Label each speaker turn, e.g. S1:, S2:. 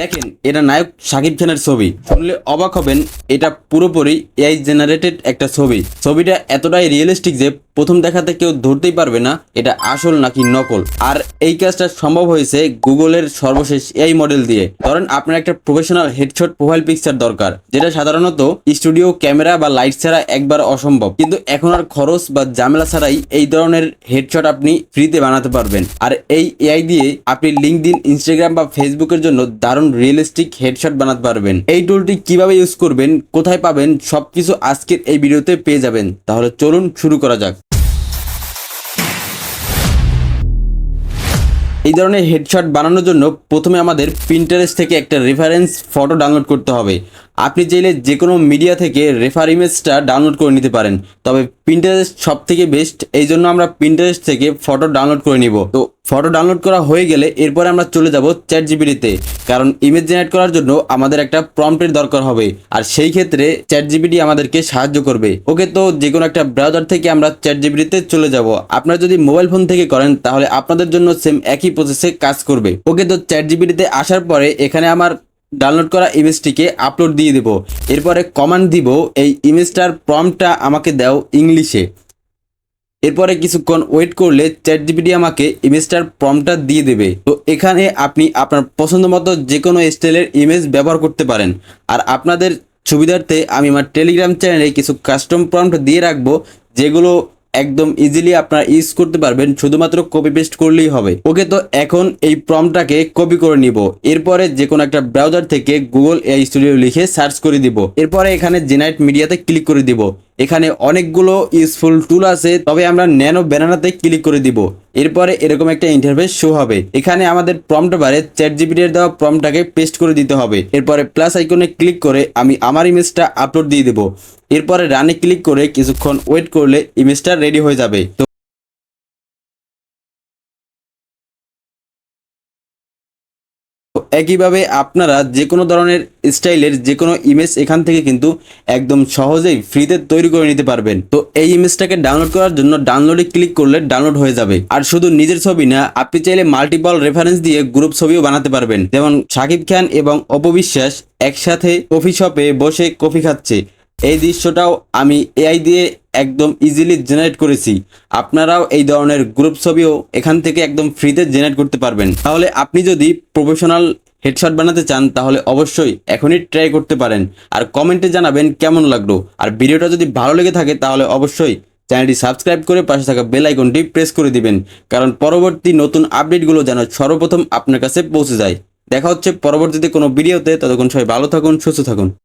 S1: দেখেন, এটা নায়ক শাকিব খানের ছবি। শুনলে অবাক হবেন, এটা পুরোপুরি এআই জেনারেটেড একটা ছবি। ছবিটা এতটাই রিয়েলিস্টিক যে প্রথম দেখাতে কেউ ধরতেই পারবে না, এটা আসল নাকি নকল। আর এই কাজটা সম্ভব হয়েছে গুগলের সর্বশেষ এআই মডেল দিয়ে। ধরেন আপনার একটা প্রফেশনাল হেডশট প্রোফাইল পিকচার দরকার, যেটা সাধারণত স্টুডিও ক্যামেরা বা লাইট ছাড়া একবার অসম্ভব। কিন্তু এখন আর খরচ বা ঝামেলা ছাড়াই এই ধরনের হেডশট আপনি ফ্রিতে বানাতে পারবেন। আর এই এআই দিয়ে আপনি লিঙ্কডিন ইনস্টাগ্রাম বা ফেসবুকের জন্য দারুণ রিয়েলিস্টিক হেডশট বানাতে পারবেন। এই টুলটি কীভাবে ইউজ করবেন, কোথায় পাবেন, সবকিছু আজকের এই ভিডিওতে পেয়ে যাবেন। তাহলে চলুন শুরু করা যাক। এই ধরনের হেডশট বানানোর জন্য প্রথমে আমাদের প্রিন্টারেস্ট থেকে একটা রেফারেন্স ফটো ডাউনলোড করতে হবে। আপনি চাইলে যে কোনো মিডিয়া থেকে রেফার ইমেজটা ডাউনলোড করে নিতে পারেন। তবে প্রিন্টারেস্ট সব থেকে বেস্ট এই জন্য আমরা প্রিন্টারেস্ট থেকে ফটো ডাউনলোড করে নিব। তো ফটো ডাউনলোড করা হয়ে গেলে এরপরে আমরা চলে যাব চ্যাট জিবিটিতে কারণ ইমেজ জেনারেট করার জন্য আমাদের একটা প্রম্পটের দরকার হবে। আর সেই ক্ষেত্রে চ্যাট জিবিটি আমাদেরকে সাহায্য করবে। ওকে, তো যে কোনো একটা ব্রাউজার থেকে আমরা চ্যাট জিবিটিতে চলে যাব। আপনারা যদি মোবাইল ফোন থেকে করেন, তাহলে আপনাদের জন্য সেম একই প্রসেসে কাজ করবে। ওকে, তো চ্যাট জিবিটিতে আসার পরে এখানে আমার ডাউনলোড করা ইমেজটিকে আপলোড দিয়ে দেব। এরপরে কমান্ড দিব, এই ইমেজটার প্রম্পটটা আমাকে দাও ইংলিশে। এরপরে কিছুক্ষণ ওয়েট করলে চ্যাট জিপিটি আমাকে ইমেজটার প্রম্পটটা দিয়ে দেবে। তো এখানে আপনি আপনার পছন্দ মতো যে কোনো স্টাইলের ইমেজ ব্যবহার করতে পারেন। আর আপনাদের সুবিধার্থে আমি আমার টেলিগ্রাম চ্যানেলে কিছু কাস্টম প্রম্পট দিয়ে রাখব, যেগুলো একদম ইজিলি আপনারা ইউজ করতে পারবেন, শুধুমাত্র কপি পেস্ট করলেই হবে। ওকে, তো এখন এই প্রমটাকে কপি করে নিব। এরপরে যে কোনো একটা ব্রাউজার থেকে গুগল এআই স্টুডিও লিখে সার্চ করে দিব। এরপরে এখানে জেনারেট মিডিয়াতে ক্লিক করে দিব। এখানে অনেকগুলো ইউজফুল টুল আছে, তবে আমরা ন্যানো ব্যানানাতে ক্লিক করে দিব। এরপরে এরকম একটা ইন্টারফেস শো হবে। এখানে আমাদের প্রম্পট বারে চ্যাট জিপিটির দেওয়া প্রম্পটটাকে পেস্ট করে দিতে হবে। এরপরে প্লাস আইকনে ক্লিক করে আমি আমার ইমেজটা আপলোড দিয়ে দেবো। এরপরে রানে ক্লিক করে কিছুক্ষণ ওয়েট করলে ইমেজটা রেডি হয়ে যাবে। তো একইভাবে আপনারা যে কোনো ধরনের স্টাইলের যে কোনো ইমেজ এখান থেকে কিন্তু একদম সহজেই ফ্রিতে তৈরি করে নিতে পারবেন। তো এই ইমেজটাকে ডাউনলোড করার জন্য ডাউনলোডে ক্লিক করলে ডাউনলোড হয়ে যাবে। আর শুধু নিজের ছবি না, আপনি চাইলে মাল্টিপল রেফারেন্স দিয়ে গ্রুপ ছবিও বানাতে পারবেন। যেমন শাকিব খান এবং অপবিশ্বাস একসাথে কফি শপে বসে কফি খাচ্ছে। এই দৃশ্যটাও আমি এআই দিয়ে একদম ইজিলি জেনারেট করেছি। আপনারাও এই ধরনের গ্রুপ ছবিও এখান থেকে একদম ফ্রিতে জেনারেট করতে পারবেন। তাহলে আপনি যদি প্রফেশনাল হেডশট বানাতে চান, তাহলে অবশ্যই এখনই ট্রাই করতে পারেন। আর কমেন্টে জানাবেন কেমন লাগল। আর ভিডিওটা যদি ভালো লেগে থাকে, তাহলে অবশ্যই চ্যানেলটি সাবস্ক্রাইব করে পাশে থাকা বেল আইকনটি প্রেস করে দিবেন। কারণ পরবর্তী নতুন আপডেটগুলো যেন সর্বপ্রথম আপনার কাছে পৌঁছে যায়। দেখা হচ্ছে পরবর্তীতে কোনো ভিডিওতে ততক্ষণ সবাই ভালো থাকুন, সুস্থ থাকুন।